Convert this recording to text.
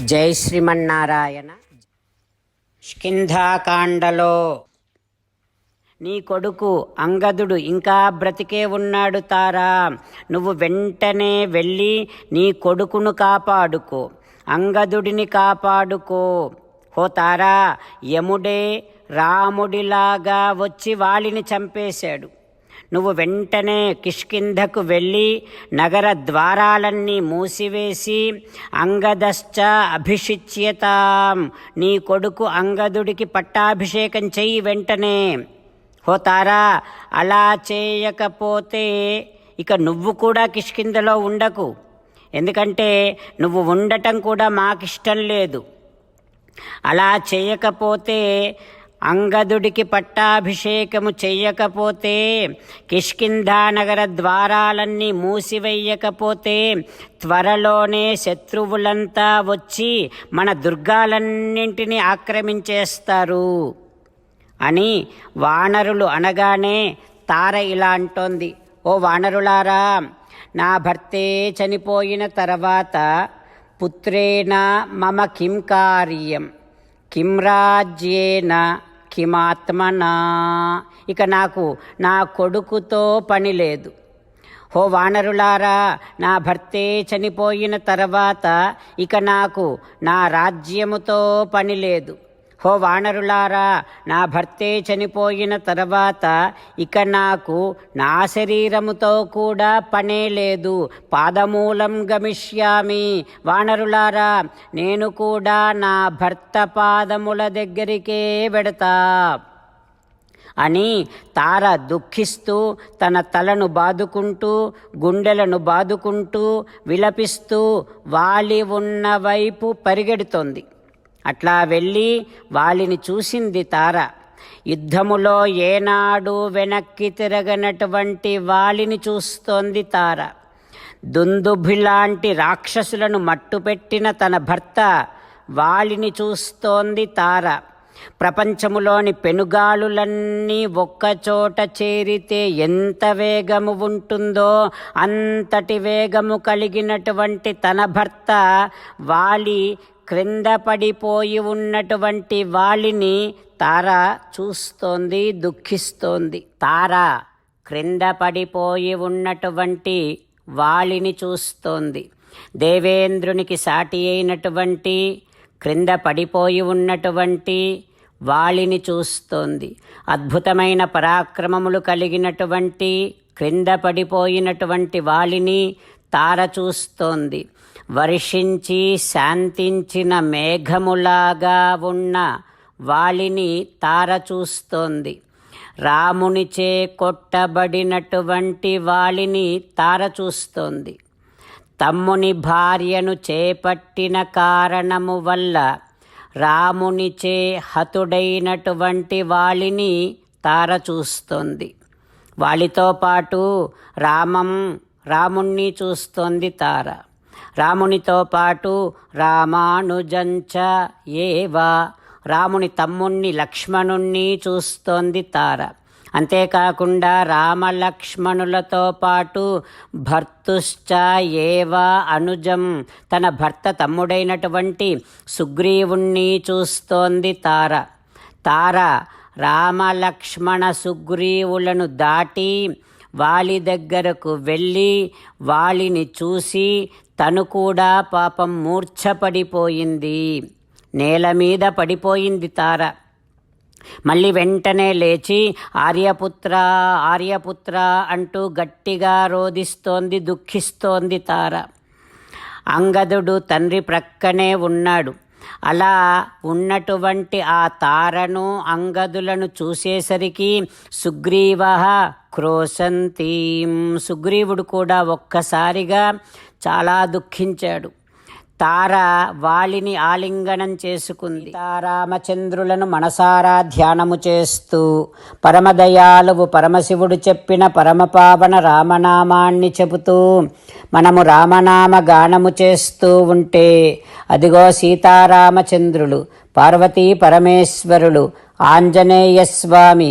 జై శ్రీమన్నారాయణ. స్కింధాకాండలో నీ కొడుకు అంగదుడు ఇంకా బ్రతికే ఉన్నాడు తారా. నువ్వు వెంటనే వెళ్ళి నీ కొడుకును కాపాడుకో అంగదుడిని కాపాడుకో. హో తారా యముడే రాముడిలాగా వచ్చి వాలిని చంపేశాడు. నువ్వు వెంటనే కిష్కింధకు వెళ్ళి నగర ద్వారాలన్నీ మూసివేసి అంగదశ్చ అభిషిచ్యతాం. నీ కొడుకు అంగదుడికి పట్టాభిషేకం చెయ్యి వెంటనే. హోతారా అలా చేయకపోతే ఇక నువ్వు కూడా కిష్కిందలో ఉండకు. ఎందుకంటే నువ్వు ఉండటం కూడా మాకిష్టం లేదు. అలా చేయకపోతే అంగదుడికి పట్టాభిషేకము చెయ్యకపోతే కిష్కింధానగర ద్వారాలన్నీ మూసివేయకపోతే త్వరలోనే శత్రువులంతా వచ్చి మన దుర్గాలన్నింటినీ ఆక్రమించేస్తారు. అని వానరులు అనగానే తార ఇలా అంటోంది ఓ వానరులారా నా భర్తే చనిపోయిన తర్వాత పుత్రేణ మమ కిం కార్యం? కిం రాజ్యేన కిమాత్మనా? ఇక నాకు నా కొడుకుతో పని లేదు. హో వానరులారా నా భర్తే చనిపోయిన తర్వాత ఇక నాకు నా రాజ్యముతో పని లేదు. హో వానరులారా నా భర్తే చనిపోయిన తర్వాత ఇక నాకు నా శరీరముతో కూడా పనే లేదు. పాదమూలం గమిష్యామి. వానరులారా నేను కూడా నా భర్త పాదముల దగ్గరికే వెడతా. అని తార దుఃఖిస్తూ తన తలను బాదుకుంటూ గుండెలను బాదుకుంటూ విలపిస్తూ వాలి ఉన్న వైపు పరిగెడుతోంది. అట్లా వెళ్ళి వాళ్ళని చూసింది తార. యుద్ధములో ఏనాడు వెనక్కి తిరగనటువంటి వాళ్ళని చూస్తోంది తార. దుందుభిలాంటి రాక్షసులను మట్టుపెట్టిన తన భర్త వాళ్ళని చూస్తోంది తార. ప్రపంచములోని పెనుగాలులన్నీ ఒక్కచోట చేరితే ఎంత వేగము ఉంటుందో అంతటి వేగము కలిగినటువంటి తన భర్త వాలి క్రింద పడిపోయి ఉన్నటువంటి వాళ్ళని తార చూస్తోంది దుఃఖిస్తోంది. తార క్రింద పడిపోయి ఉన్నటువంటి వాలిని చూస్తోంది. దేవేంద్రునికి సాటి అయినటువంటి క్రింద పడిపోయి ఉన్నటువంటి వాలిని చూస్తోంది. అద్భుతమైన పరాక్రమములు కలిగినటువంటి క్రింద పడిపోయినటువంటి వాలిని తార చూస్తోంది. వర్షించి శాంతించిన మేఘములాగా ఉన్న వాళిని తార చూస్తోంది. రామునిచే కొట్టబడినటువంటి వాళిని తార చూస్తోంది. తమ్ముని భార్యను చేపట్టిన కారణము వల్ల రామునిచే హతుడైనటువంటి వాళిని తార చూస్తోంది. పాటు రామం రాముణ్ణి చూస్తోంది తార. రామునితో పాటు రామానుజంచ ఏవా. రాముని తమ్ముణ్ణి లక్ష్మణుణ్ణి చూస్తోంది తార. అంతేకాకుండా రామలక్ష్మణులతో పాటు భర్తుశ్చ ఏవా అనుజం. తన భర్త తమ్ముడైనటువంటి సుగ్రీవుణ్ణి చూస్తోంది తార. తార రామలక్ష్మణ సుగ్రీవులను దాటి వాలి దగ్గరకు వెళ్ళి వాలిని చూసి తను కూడా పాపం మూర్ఛపడిపోయింది. నేల మీద పడిపోయింది తార. మళ్ళీ వెంటనే లేచి ఆర్యపుత్ర ఆర్యపుత్ర అంటూ గట్టిగా రోధిస్తోంది దుఃఖిస్తోంది తార. అంగదుడు తండ్రి ప్రక్కనే ఉన్నాడు. అలా ఉన్నటువంటి ఆ తారను అంగదులను చూసేసరికి సుగ్రీవ క్రోశంతీం. సుగ్రీవుడు కూడా ఒక్కసారిగా చాలా దుఃఖించాడు. తార వాలిని ఆలింగనం చేసుకుంది. తారామచంద్రులను మనసారా ధ్యానము చేస్తూ పరమదయాలువు పరమశివుడు చెప్పిన పరమపావన రామనామాన్ని చెబుతూ మనము రామనామ గానము చేస్తూ ఉంటే అదిగో సీతారామచంద్రులు పార్వతీ పరమేశ్వరులు ఆంజనేయ స్వామి